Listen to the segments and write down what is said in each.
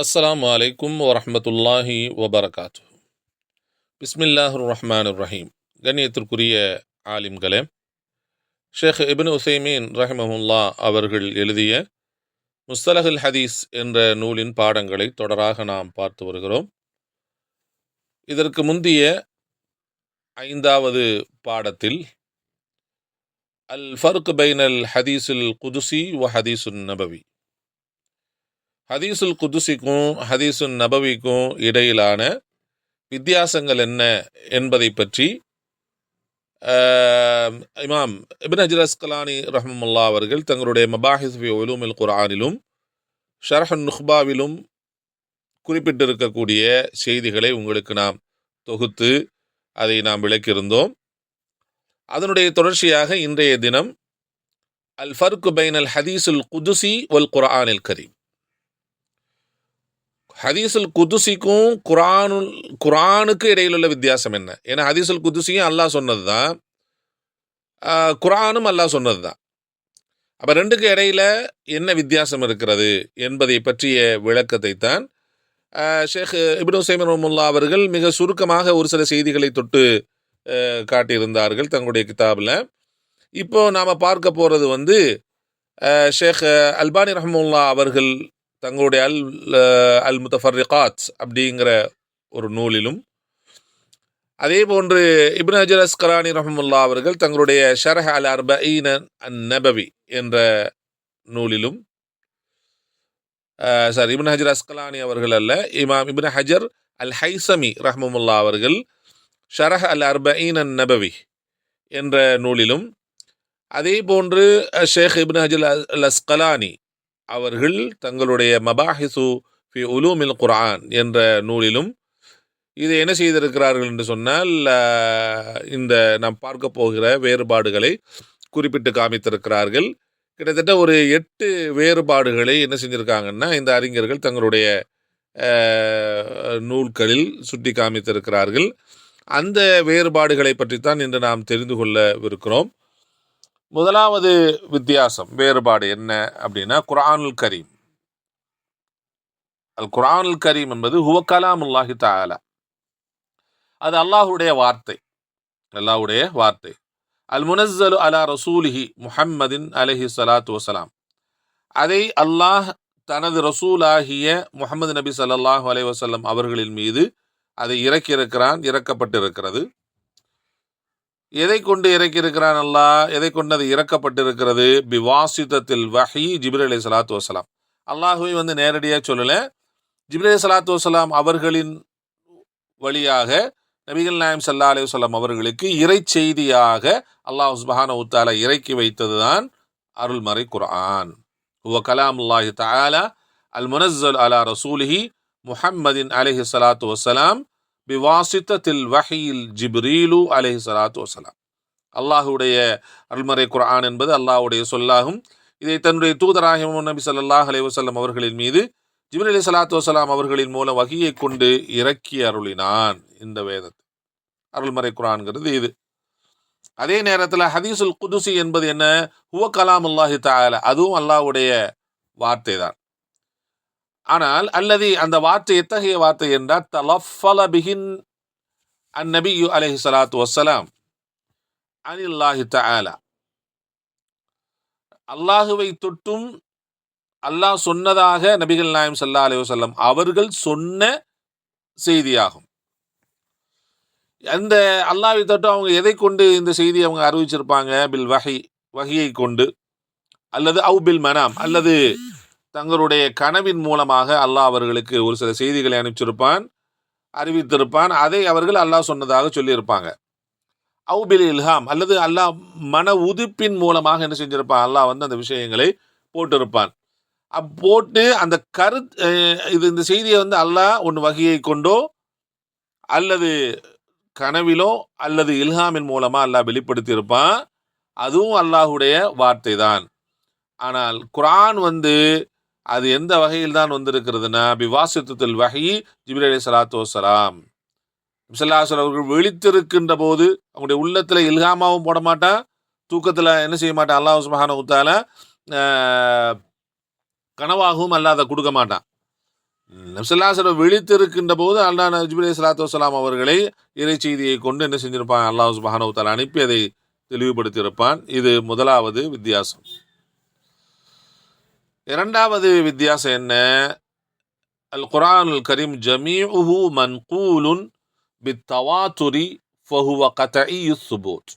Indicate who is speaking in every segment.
Speaker 1: அஸ்லாம் வலைக்கும் வரமத்துல்லாஹி வபரகாத்து பிஸ்மில்லாஹுர் ரஹ்மான் ரஹீம் கண்ணியத்திற்குரிய ஆலிம்களே ஷேக் இபின் உசைமீன் ரஹிமஹுல்லா அவர்கள் எழுதிய முஸ்தலஹுல் ஹதீஸ் என்ற நூலின் பாடங்களை தொடராக நாம் பார்த்து வருகிறோம். இதற்கு முந்திய ஐந்தாவது பாடத்தில் அல் ஃபர்க் பைனல் ஹதீஸுல் குதுசி வ ஹதீசுன் நபவி ஹதீசுல் குதுசிக்கும் ஹதீசுன் நபவிக்கும் இடையிலான வித்தியாசங்கள் என்ன என்பதை பற்றி இமாம் இபின் அஜர் அஸ்கலானி ரஹமுல்லா அவர்கள் தங்களுடைய மபாஹிஸ் ஒலும் உலூமில் குரானிலும் ஷரஹ் நுஹ்பாவிலும் குறிப்பிட்டிருக்கக்கூடிய செய்திகளை உங்களுக்கு நாம் தொகுத்து அதை நாம் விளக்கியிருந்தோம். அதனுடைய தொடர்ச்சியாக இன்றைய தினம் அல் ஃபர்கு பைன் அல் ஹதீசுல் குதுசி ஒல் குரானில் கரீம். ஹதீஸுல் குதுசிக்கும் குரானுல் குரானுக்கு இடையில் உள்ள வித்தியாசம் என்ன? ஏன்னா ஹதீஸுல் குதுசியும் அல்லாஹ் சொன்னது தான் குரானும் அல்லாஹ் சொன்னது தான் அப்போ ரெண்டுக்கு இடையில என்ன வித்தியாசம் இருக்கிறது என்பதை பற்றிய விளக்கத்தை தான் ஷேக் இப்னு சைமன் ரஹ்மத்துல்லாஹ் அவர்கள் மிக சுருக்கமாக ஒரு சில செய்திகளை தொட்டு காட்டியிருந்தார்கள் தங்களுடைய கிதாபில். இப்போ நாம் பார்க்க போகிறது வந்து ஷேக் அல்பானி ரஹமுல்லா அவர்கள் தங்களுடைய அல் அல் முத்தஃபர்ரிகாத் அப்படிங்கிற ஒரு நூலிலும். அதே போன்று இப்னு அஜர் அஸ்கரானி ரஹமுல்லா அவர்கள் தங்களுடைய ஷரஹ் அல் அர்பஈன அன் நபவி என்ற நூலிலும் சார் இப்னு ஹஜர் அஸ்கலானி அவர்கள் அல்ல இமாம் இப்னு ஹஜர் அல் ஹைசமி ரஹமுல்லா அவர்கள் ஷரஹ் அல் அர்பஈன் அன் நபவி என்ற நூலிலும். அதே போன்று ஷேக் இப்னு ஹஜர் அல் அஸ்கலானி அவர்கள் தங்களுடைய மபாஹிசு ஃபி உலூமில் குர்ஆன் என்ற நூலிலும் இதை என்ன செய்திருக்கிறார்கள் என்று சொன்னால் இந்த நாம் பார்க்க போகிற வேறுபாடுகளை குறிப்பிட்டு காமித்திருக்கிறார்கள். கிட்டத்தட்ட ஒரு எட்டு வேறுபாடுகளை என்ன செஞ்சுருக்காங்கன்னா இந்த அறிஞர்கள் தங்களுடைய நூல்களில் சுட்டி காமித்திருக்கிறார்கள். அந்த வேறுபாடுகளை பற்றித்தான் இன்று நாம் தெரிந்து கொள்ளவிருக்கிறோம். முதலாவது வித்தியாசம் வேறுபாடு என்ன அப்படின்னா குரானுல் கரீம். அல் குரானுல் கரீம் என்பது ஹுவ அல்லாஹி தாலா அது அல்லாஹுடைய வார்த்தை. அல்லாஹ்வுடைய வார்த்தை. அல் முனஸ்ஸலு அலா ரசூலிஹி முஹம்மதின் அலஹி சலாத்து வசலாம் அதை அல்லாஹ் தனது ரசூலாகிய முகமது நபி ஸல்லல்லாஹு அலை வசல்லம் அவர்களின் மீது அதை இறக்கியிருக்கிறான் இறக்கப்பட்டிருக்கிறது. எதை கொண்டு இறக்கியிருக்கிறான் அல்லாஹ்? எதை கொண்டு அது இறக்கப்பட்டிருக்கிறது? பிவாசிதத்தில் வஹி ஜிபிர் அலி சலாத்து வசலாம் அல்லாஹுவை வந்து நேரடியாக சொல்லலை. ஜிபிர் அலி சலாத்து வசலாம் அவர்களின் வழியாக நபிகள் நாயம் சல்லா அலி வஸல்லம் அவர்களுக்கு இறை செய்தியாக அல்லாஹ் உஸ்பஹான உத்தாலா இறக்கி இறக்கி வைத்ததுதான் அருள்மறை குர்ஆன். ஹுவ கலாமுல்லாஹி தாலா அல் முனஸ்ஸல் அலா ரசூலிஹி முஹம்மதின் அலிஹி சலாத்து வசலாம் பிவாசித்தத்தில் வஹியில் ஜிப்ரீலு அலஹி சலாத்து வசலாம் அல்லாஹுடைய அருள்மறை குரான் என்பது அல்லாஹுடைய சொல்லாகும். இதை தன்னுடைய தூதராகிய நபி சல்லாஹ் அலைஹி அவர்களின் மீது ஜிப்ரீல் அலி சலாத்து வசலாம் அவர்களின் மூலம் வகையை கொண்டு இறக்கி அருளினான் இந்த வேதத்தை. அருள்மறை குரான்கிறது இது. அதே நேரத்தில் ஹதீசுல் குதுசி என்பது என்ன? ஹுவ கலாமுல்லாஹி தஆலா. அதுவும் அல்லாஹுடைய வார்த்தை தான் ஆனால் அல்லது அந்த வார்த்தை எத்தகைய வார்த்தை என்றால் தலஃபல பிஹின் அந்நபி நபியு அலைஹி ஸலாத்து வஸ்ஸலாம் அனில்லாஹி தஆலா. அல்லாஹுவை தொட்டும் அல்லாஹ் சொன்னதாக நபிகள் நாயம் சல்லா அலி வஸல்லம் அவர்கள் சொன்ன செய்தியாகும். அந்த அல்லாஹை தொட்டு அவங்க எதை கொண்டு இந்த செய்தியை அவங்க அறிவிச்சிருப்பாங்க? பில் வகை வகையை கொண்டு அல்லது அவு பில் மனாம் அல்லது தங்களுடைய கனவின் மூலமாக அல்லாஹ் அவர்களுக்கு ஒரு சில செய்திகளை அனுப்பிச்சிருப்பான் அறிவித்திருப்பான். அதை அவர்கள் அல்லாஹ் சொன்னதாக சொல்லியிருப்பாங்க. அவுபில் இல்ஹாம் அல்லது அல்லாஹ் மன உதிப்பின் மூலமாக என்ன செஞ்சிருப்பான்? அல்லாஹ் வந்து அந்த விஷயங்களை போட்டிருப்பான். அப் போட்டு அந்த கரு இது இந்த செய்தியை வந்து அல்லாஹ் ஒன்று வகையை கொண்டோ அல்லது கனவிலோ அல்லது இல்ஹாமின் மூலமாக அல்லாஹ் வெளிப்படுத்தியிருப்பான். அதுவும் அல்லாஹுடைய வார்த்தை தான் ஆனால் குரான் வந்து அது எந்த வகையில் தான் வந்திருக்கிறதுனா பிவாசித்தத்தில் வகை ஜிபிர் அலி சலாத்து வசலாம் சல்லாஹல் அவர்கள் விழித்திருக்கின்ற போது அவங்களுடைய உள்ளத்தில் இல்காமாவும் போட மாட்டான் தூக்கத்தில் என்ன செய்ய மாட்டான்? அல்லாஹ் சுபஹான உத்தால கனவாகவும் அல்லாத கொடுக்க மாட்டான். நப்சல்லாசலம் விழித்திருக்கின்ற போது அல்லா நஜ்பிலி சலாத்து வலாம் அவர்களை இறை செய்தியை கொண்டு என்ன செஞ்சிருப்பான்? அல்லாஹ் சுபஹானவத்தால் அனுப்பி அதை தெளிவுபடுத்தியிருப்பான் இது முதலாவது வித்தியாசம். இரண்டாவது வித்தியாசம் என்ன? அல் குரான் கரீம் ஜமீஉஹு மன்கூலுன் பித்தவாத்துரி ஃபஹுவ கதஇ சுபூத்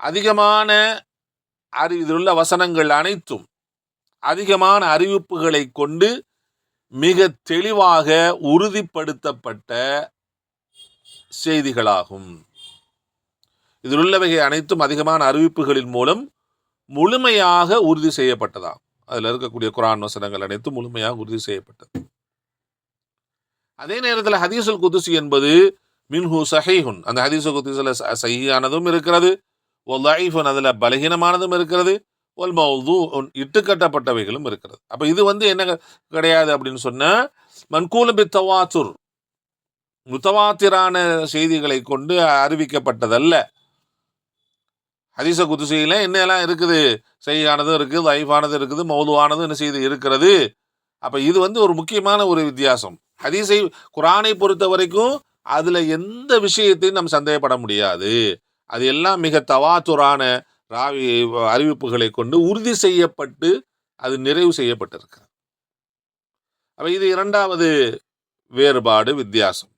Speaker 1: அதிகமான அறி இதிலுள்ள வசனங்கள் அனைத்தும் அதிகமான அறிவிப்புகளை கொண்டு மிக தெளிவாக உறுதிப்படுத்தப்பட்ட செய்திகளாகும். இதில் உள்ளவைகள் அனைத்தும் அதிகமான அறிவிப்புகளின் மூலம் முழுமையாக உறுதி செய்யப்பட்டதாகும். அதில் இருக்கக்கூடிய குரான் வசனங்கள் அனைத்தும் முழுமையாக உறுதி செய்யப்பட்டது. அதே நேரத்தில் ஹதீசுல் குதுசி என்பது மின்ஹு சஹைஹுன். அந்த ஹதீசுல் குதுசில் சஹியானதும் இருக்கிறது ஒல் லைஃபுன் அதில் பலகீனமானதும் இருக்கிறது ஒல் மௌது இட்டுக்கட்டப்பட்டவைகளும் இருக்கிறது. அப்போ இது வந்து என்ன கிடையாது அப்படின்னு சொன்னால் மன்கூலபி தவாத்துர். முத்தவாத்திரான செய்திகளை கொண்டு அறிவிக்கப்பட்டதல்ல. ஹதீச குதிசையில் என்னெல்லாம் இருக்குது? செய்யானதும் இருக்குது லைஃபானதும் இருக்குது மௌதுவானதும் என்ன செய்து இருக்கிறது? அப்போ இது வந்து ஒரு முக்கியமான ஒரு வித்தியாசம். ஹதீஸை குரானை பொறுத்த வரைக்கும் அதில் எந்த விஷயத்தையும் நம்ம சந்தேகப்பட முடியாது. அது எல்லாம் மிக தவாத்துரான ராவி அறிவிப்புகளை கொண்டு உறுதி செய்யப்பட்டு அது நிறைவு செய்யப்பட்டிருக்கு. அப்போ இது இரண்டாவது வேறுபாடு வித்தியாசம்.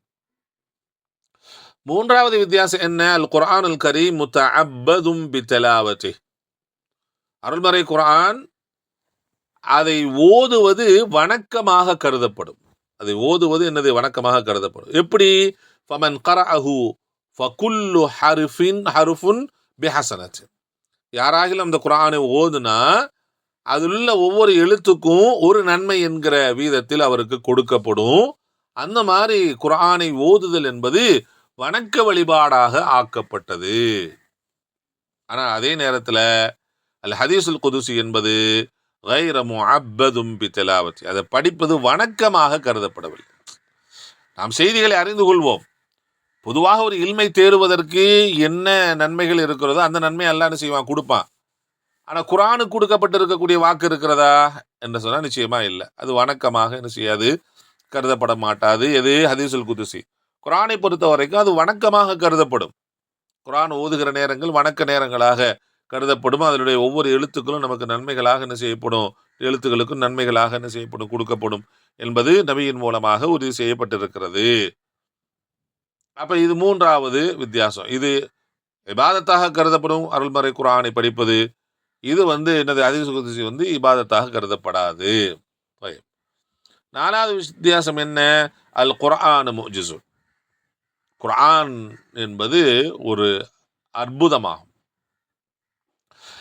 Speaker 1: மூன்றாவது வித்தியாசம் என்ன? அல் குரான் அல் கரி முத்த அப்பதும் பித்தலாவதி அருள்மறை குரான் அதை ஓதுவது வணக்கமாக கருதப்படும். அதை ஓதுவது என்னது? வணக்கமாக கருதப்படும். எப்படி? ஃபமன் கரஅஹு ஃபகுல்லு ஹருஃபின் ஹருஃபுன் பிஹசனத் யாராகிலும் அந்த குரானை ஓதுனா அதில் உள்ள ஒவ்வொரு எழுத்துக்கும் ஒரு நன்மை என்கிற வீதத்தில் அவருக்கு கொடுக்கப்படும். அந்த மாதிரி குரானை ஓதுதல் என்பது வணக்க வழிபாடாக ஆக்கப்பட்டது. ஆனா அதே நேரத்தில் அல் ஹதீசுல் குதுசி என்பது கைரமு அப்பதும் பித்தலாவத்தி அதை படிப்பது வணக்கமாக கருதப்படவில்லை. நாம் செய்திகளை அறிந்து கொள்வோம். பொதுவாக ஒரு இல்மை தேடுவதற்கு என்ன நன்மைகள் இருக்கிறதோ அந்த நன்மை அல்லான்னு செய்வான்? கொடுப்பான். ஆனால் குரானுக்கு கொடுக்கப்பட்டிருக்கக்கூடிய வாக்கு இருக்கிறதா என்று சொன்னால் நிச்சயமா இல்லை. அது வணக்கமாக என்ன செய்யாது? கருதப்பட மாட்டாது. எது? ஹதீசுல் குதுசி. குரானை பொறுத்த வரைக்கும் அது வணக்கமாக கருதப்படும். குரான் ஓதுகிற நேரங்கள் வணக்க நேரங்களாக கருதப்படும். அதனுடைய ஒவ்வொரு எழுத்துக்களும் நமக்கு நன்மைகளாக என்ன செய்யப்படும்? எழுத்துக்களுக்கும் நன்மைகளாக என்ன செய்யப்படும்? கொடுக்கப்படும் என்பது நபியின் மூலமாக உறுதி செய்யப்பட்டிருக்கிறது. அப்போ இது மூன்றாவது வித்தியாசம். இது இபாதத்தாக கருதப்படும். அருள்மறை குரானை படிப்பது. இது வந்து என்னது? அதிசுகுதிசி வந்து இபாதத்தாக கருதப்படாது. நாலாவது வித்தியாசம் என்ன? அல் குரான் முஜிசு குரான் என்பது ஒரு அற்புதமாகும்.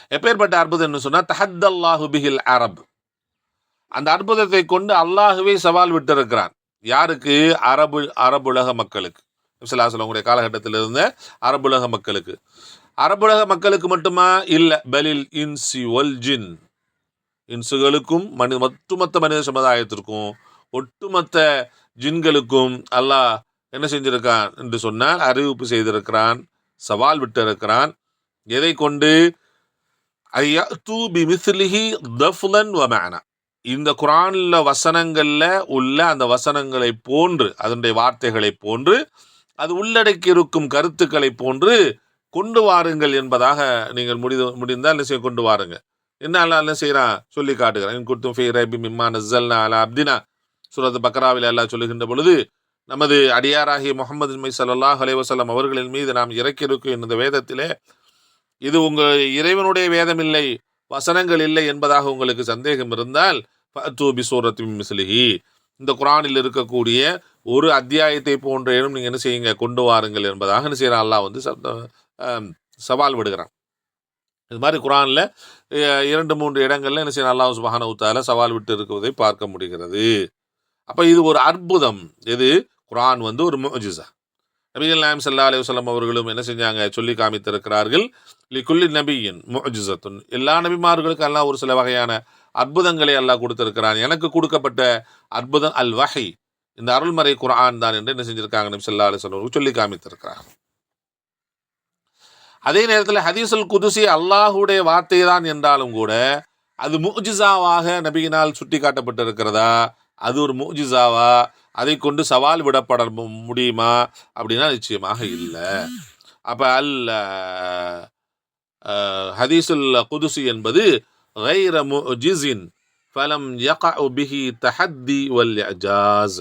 Speaker 1: எப்பேற்பட்ட அற்புதம் என்று சொன்னா தஹத்தல்லாஹு பிஹில் அரப். அந்த அற்புதத்தை கொண்டு அல்லாஹுவே சவால் விட்டிருக்கிறான். யாருக்கு? அரபு அரபுலக மக்களுக்கு. உங்களுடைய காலகட்டத்தில் இருந்த அரபுலக மக்களுக்கு. அரபுலக மக்களுக்கு மட்டுமா? இல்லை பலில் இன்சி ஒல் ஜின். இன்சுகளுக்கும் மனி ஒட்டுமொத்த மனித சமுதாயத்திற்கும் ஒட்டுமொத்த ஜின்களுக்கும் அல்லாஹ் என்ன செஞ்சிருக்கான் என்று சொன்னால் அறிவிப்பு செய்திருக்கிறான் சவால் விட்டிருக்கிறான். எதை கொண்டு? இந்த குரானில் வசனங்களில் உள்ள அந்த வசனங்களை போன்று அதனுடைய வார்த்தைகளை போன்று அது உள்ளடக்கி இருக்கும் கருத்துக்களை போன்று கொண்டு வாருங்கள் என்பதாக நீங்கள் முடித முடிந்தால் என்ன செய்ய கொண்டு வாருங்க. என்ன அல்லா என்ன செய்யறான் சொல்லி காட்டுகிறான். குத்தும் ஃபி ரபி மிம்மா நசல்னா அலா அப்தினா. சுரத் பக்ராவில் எல்லாம் சொல்லுகின்ற பொழுது நமது அடியாராகிய முகமது மை சல்லாஹ் அலைவசல்லம் அவர்களின் மீது நாம் இறக்கியிருக்கும் இந்த வேதத்திலே இது உங்கள் இறைவனுடைய வேதம் இல்லை வசனங்கள் இல்லை என்பதாக உங்களுக்கு சந்தேகம் இருந்தால் பி சூரத்தின் மிஸ்லிஹி. இந்த குரானில் இருக்கக்கூடிய ஒரு அத்தியாயத்தை போன்றேனும் நீங்கள் என்ன செய்யுங்க கொண்டு வாருங்கள் என்பதாக என்ன செய்கிறான் அல்லாஹ் வந்து சவால் விடுகிறான். இது மாதிரி குரானில் இரண்டு மூன்று இடங்களில் என்ன செய்யணும் அல்லாஹ் சுபஹான உத்தால சவால் விட்டு இருக்குவதை பார்க்க முடிகிறது. அப்போ இது ஒரு அற்புதம். எது? குரான் வந்து ஒரு மோஜிசா. நபிகள் நாயம் சல்லா அலி வல்லம் அவர்களும் என்ன செஞ்சாங்க? சொல்லி காமித்திருக்கிறார்கள். லிகுல்லி நபியின் மோஜிசத்துன் எல்லா நபிமார்களுக்கும் எல்லாம் ஒரு சில வகையான அற்புதங்களை அல்லாஹ் கொடுத்திருக்கிறான். எனக்கு கொடுக்கப்பட்ட அற்புதம் அல் வகை இந்த அருள்மறை குரான் தான் என்று என்ன செஞ்சிருக்காங்க? நபி சல்லா அலி சொல்லி காமித்திருக்கிறார் அதே நேரத்தில் ஹதீசுல் குதுசி அல்லாஹுடைய வார்த்தை தான் என்றாலும் கூட அது முஜிசாவாக நபியினால் சுட்டி காட்டப்பட்டிருக்கிறதா அது ஒரு மூஜிசாவா அதை கொண்டு சவால் விடப்பட மு- முடியுமா அப்படின்னா நிச்சயமாக இல்லை அப்போ அல் அஹ், ஹதீஸுல் குதுசி என்பது غير معجز فلم يقع به تحدي والإعجاز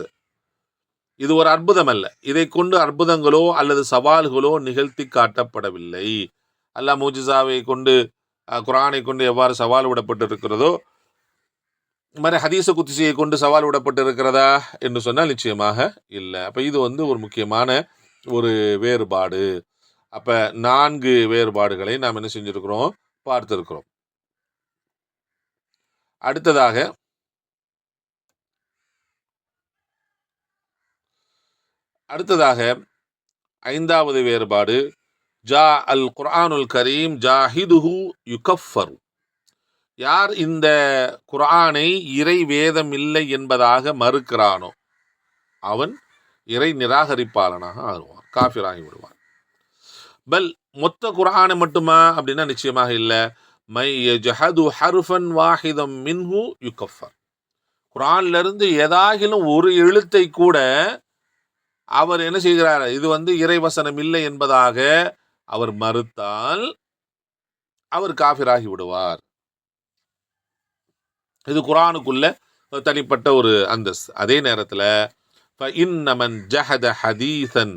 Speaker 1: இது ஒரு அற்புதம் அல்ல இதை கொண்டு அற்புதங்களோ அல்லது சவால்களோ நிகழ்த்தி காட்டப்படவில்லை அல்லாஹ் மூஜிசாவை கொண்டு அஹ், குர்ஆனை கொண்டு எவ்வாறு சவால் விடப்பட்டிருக்கிறதோ இந்த மாதிரி ஹதீஸ குத்திசையை கொண்டு சவால் விடப்பட்டிருக்கிறதா என்று சொன்னால் நிச்சயமாக இல்லை. அப்போ இது வந்து ஒரு முக்கியமான ஒரு வேறுபாடு. அப்போ நான்கு வேறுபாடுகளை நாம் என்ன செஞ்சுருக்கிறோம்? பார்த்துருக்குறோம். அடுத்ததாக அடுத்ததாக ஐந்தாவது வேறுபாடு ஜா அல் குர்ஆனுல் கரீம் ஜாஹிதுஹு யுகஃபரு. யார் இந்த குரானை இறை வேதம் இல்லை என்பதாக மறுக்கிறானோ அவன் இறை நிராகரிப்பாளனாக ஆகுவான் காஃபிராகி விடுவான். பல் மொத்த குரானை மட்டுமா? அப்படின்னா நிச்சயமாக இல்லை. மை ஜஹது ஹருஃபன் வாஹிதம் மின்ஹு யுகஃபர். குரான்லேருந்து ஏதாகிலும் ஒரு எழுத்தை கூட அவர் என்ன செய்கிறார்? இது வந்து இறைவசனம் இல்லை என்பதாக அவர் மறுத்தால் அவர் காஃபிராகி விடுவார். இது குரானுக்குள்ள தனிப்பட்ட ஒரு அந்தஸ்து. அதே நேரத்தில் இன்னமன் ஜஹத ஹதீசன்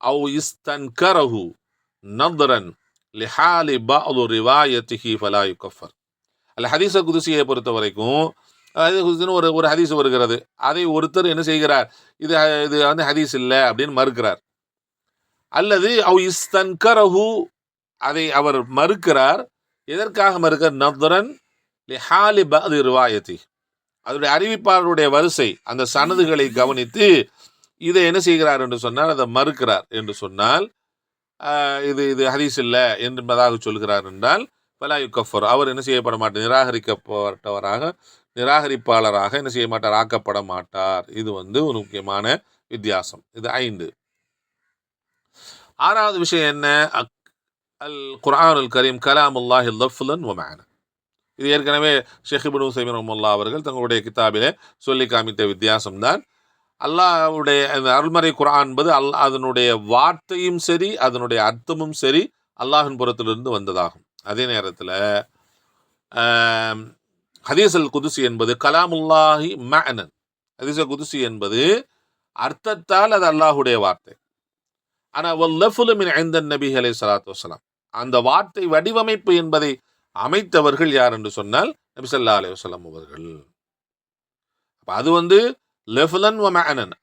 Speaker 1: அவு இஸ்தன்கரஹு நத்ரன் லிஹாலி பஅது ரிவாயத்திஹி ஃபலா யுகஃபர். அல்ல ஹதீஸ குதுசியை பொறுத்த வரைக்கும் அது ஒரு ஒரு ஹதீஸ் வருகிறது. அதை ஒருத்தர் என்ன செய்கிறார்? இது இது வந்து ஹதீஸ் இல்லை அப்படின்னு மறுக்கிறார். அல்லது அவ் இஸ்தன்கரஹு அதை அவர் மறுக்கிறார். எதற்காக மறுக்கிறார்? நத்ரன் லிஹாலி பஅது ரிவாயத்தி அதனுடைய அறிவிப்பாளருடைய வரிசை அந்த சனதுகளை கவனித்து இதை என்ன செய்கிறார் என்று சொன்னால் அதை மறுக்கிறார் என்று சொன்னால் இது இது ஹதீஸ் இல்லை என்பதாக சொல்கிறார் என்றால் பலா யுக்கஃபர் அவர் என்ன செய்யப்பட மாட்டார்? நிராகரிக்கப்பட்டவராக நிராகரிப்பாளராக என்ன செய்ய மாட்டார்? ஆக்கப்பட மாட்டார். இது வந்து ஒரு முக்கியமான வித்தியாசம். இது ஐந்து. ஆறாவது விஷயம் என்ன? அக்- அல் குரான் அல் கரீம் கலாம் அல்லாஹி லஃபுலன் ஒமேன இது ஏற்கனவே ஷெஹிபுனு இப்னு உசைமின் அவர்கள் தங்களுடைய கிதாபிலே சொல்லி காமித்த வித்தியாசம்தான். அல்லாஹ்வுடைய அந்த அருள்மறை குரான் என்பது அல் அதனுடைய வார்த்தையும் சரி அதனுடைய அர்த்தமும் சரி அல்லாஹின் புறத்திலிருந்து வந்ததாகும். அதே நேரத்தில் ஹதீசல் குதுசி என்பது கலாமுல்லாஹி மேனன் ஹதீசல் குதுசி என்பது அர்த்தத்தால் அது அல்லாஹுடைய வார்த்தை. ஆனால் வல்லஃபுலு மின் ஐந்தன் நபி அலை சலாத்து வசலாம் அந்த வார்த்தை வடிவமைப்பு என்பதை அமைத்தவர்கள் யார் என்று சொன்னால் நபிசல்லா ஸல்லல்லாஹு அவர்கள். அப்போ அது வந்து லெஃபலன் வ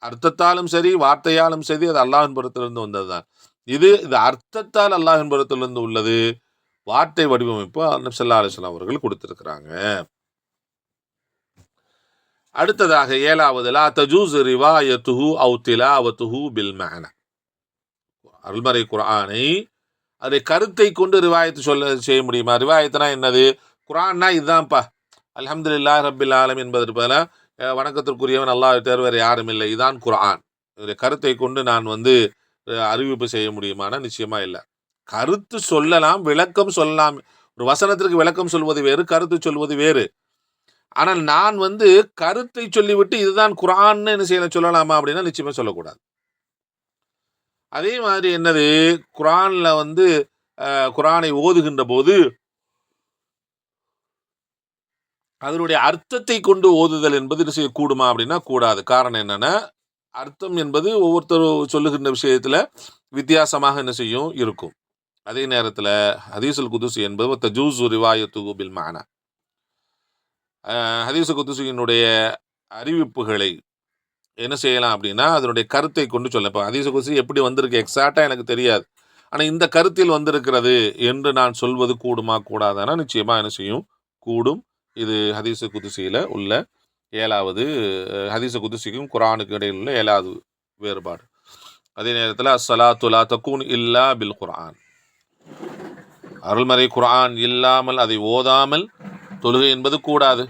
Speaker 1: அர்த்தத்தாலும் சரி வார்த்தையாலும் சரி அது அல்லாஹின் புறத்திலிருந்து வந்ததுதான். இது இது அர்த்தத்தால் அல்லாஹின் புறத்திலிருந்து உள்ளது. வார்த்தை வடிவமைப்பு நபிசல்லா ஸல்லல்லாஹு அவர்கள் கொடுத்துருக்குறாங்க. அடுத்ததாக ஏழாவது லா தஜூஸ் ரிவாயத்துஹு அவுத்திலா அவத்துஹு பில் மேன. அருள்மறை குர்ஆனை அதை கருத்தை கொண்டு ரிவாயத்து சொல்ல செய்ய முடியுமா? ரிவாயத்துனா என்னது? குரான்னா இதுதான்ப்பா. அல்ஹம்துலில்லாஹ் ரபில் ஆலம் என்பதற்கு பதிலாக வணக்கத்திற்குரியவன் அல்லாஹ் தேர்வர் யாரும் இல்லை. இதுதான் குரான் இதனுடைய கருத்தை கொண்டு நான் வந்து அறிவிப்பு செய்ய முடியுமானா? நிச்சயமாக இல்லை. கருத்து சொல்லலாம் விளக்கம் சொல்லலாம். ஒரு வசனத்திற்கு விளக்கம் சொல்வது வேறு கருத்து சொல்வது வேறு. ஆனால் நான் வந்து கருத்தை சொல்லிவிட்டு இதுதான் குரான்னு என்ன செய்யலாம் சொல்லலாமா அப்படின்னா நிச்சயமாக சொல்லக்கூடாது. அதே மாதிரி என்னது? குரானில் வந்து குரானை ஓதுகின்ற போது அதனுடைய அர்த்தத்தை கொண்டு ஓதுதல் என்பது செய்ய கூடுமா அப்படின்னா கூடாது. காரணம் என்னென்னா அர்த்தம் என்பது ஒவ்வொருத்தர் சொல்லுகின்ற விஷயத்தில் வித்தியாசமாக என்ன செய்யும்? இருக்கும். அதே நேரத்தில் ஹதீசுல் குதுசு என்பது தஜூசு ரிவாயத்து பில் மானா. ஹதீசு குதுசியினுடைய அறிவிப்புகளை என்ன செய்யலாம் அப்படின்னா அதனுடைய கருத்தை கொண்டு சொல்ல. இப்போ அதீச குதுசி எப்படி வந்திருக்கு? எக்ஸாக்டாக எனக்கு தெரியாது. ஆனால் இந்த கருத்தில் வந்திருக்கிறது என்று நான் சொல்வது கூடுமா கூடாதானா? நிச்சயமாக என்ன செய்யும்? கூடும். இது ஹதீச குதிசையில் உள்ள ஏழாவது ஹதீச குதிசிக்கும் குரானுக்கு இடையில் உள்ள ஏழாவது வேறுபாடு. அதே நேரத்தில் அஸ்ஸலாத்து துலா தக்கூன் இல்லா பில் குரான் அருள்மறை குரான் இல்லாமல் அதை ஓதாமல் தொழுகை என்பது கூடாது.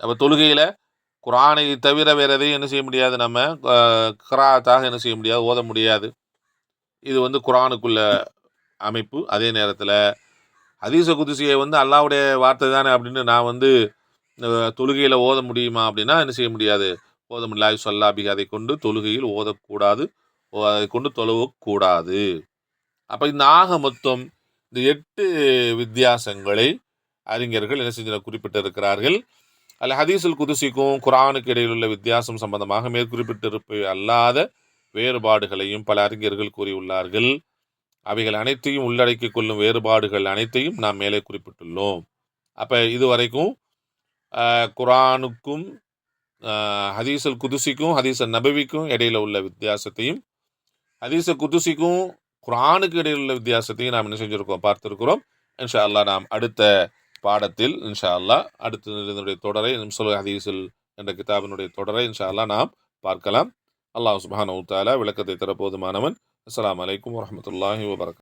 Speaker 1: அப்போ தொழுகையில் குரானை தவிர வேறு எதையும் என்ன செய்ய முடியாது நம்ம. அஹ், கிராத்தாக என்ன செய்ய முடியாது? ஓத முடியாது. இது வந்து குரானுக்குள்ள அமைப்பு. அதே நேரத்தில் அதீச குதிசியை வந்து அல்லாவுடைய வார்த்தை தானே அப்படின்னு நான் வந்து தொழுகையில் ஓத முடியுமா அப்படின்னா என்ன செய்ய முடியாது? ஓத முடியாது சொல்லாபி அதை கொண்டு தொழுகையில் ஓதக்கூடாது. ஓ- அதை கொண்டு தொழுவக்கூடாது. அப்போ இந்த ஆக மொத்தம் இந்த எட்டு வித்தியாசங்களை அறிஞர்கள் என்ன செஞ்ச குறிப்பிட்டிருக்கிறார்கள். அல்ல ஹதீஸுல் குதுசிக்கும் குரானுக்கு இடையில் உள்ள வித்தியாசம் சம்பந்தமாக மேற்குறிப்பிட்டிருப்பவை அல்லாத வேறுபாடுகளையும் பல அறிஞர்கள் கூறியுள்ளார்கள். அவைகள் அனைத்தையும் உள்ளடக்கிக் கொள்ளும் வேறுபாடுகள் அனைத்தையும் நாம் மேலே குறிப்பிட்டுள்ளோம். அப்போ இதுவரைக்கும் குரானுக்கும் ஹதீசல் குதுசிக்கும் ஹதீசல் நபவிக்கும் இடையில உள்ள வித்தியாசத்தையும் ஹதீச குதுசிக்கும் குரானுக்கு இடையில் உள்ள வித்தியாசத்தையும் நாம் என்ன செஞ்சுருக்கோம்? பார்த்திருக்கிறோம். இன்ஷா அல்லாஹ் நாம் அடுத்த பாடத்தில் இன்ஷா அல்லாஹ் அடுத்த இதனுடைய தொடரை நிம்சல் ஹதீஸில் என்ற கிதாபினுடைய தொடரை இன்ஷா அல்லாஹ் நாம் பார்க்கலாம். அல்லாஹ் சுபான் உத்தாலா விளக்கத்தை தர போதுமானவன் அஸ்ஸலாமு அலைக்கும் வரஹ்மத்துல்லாஹி வபரகாத்துஹு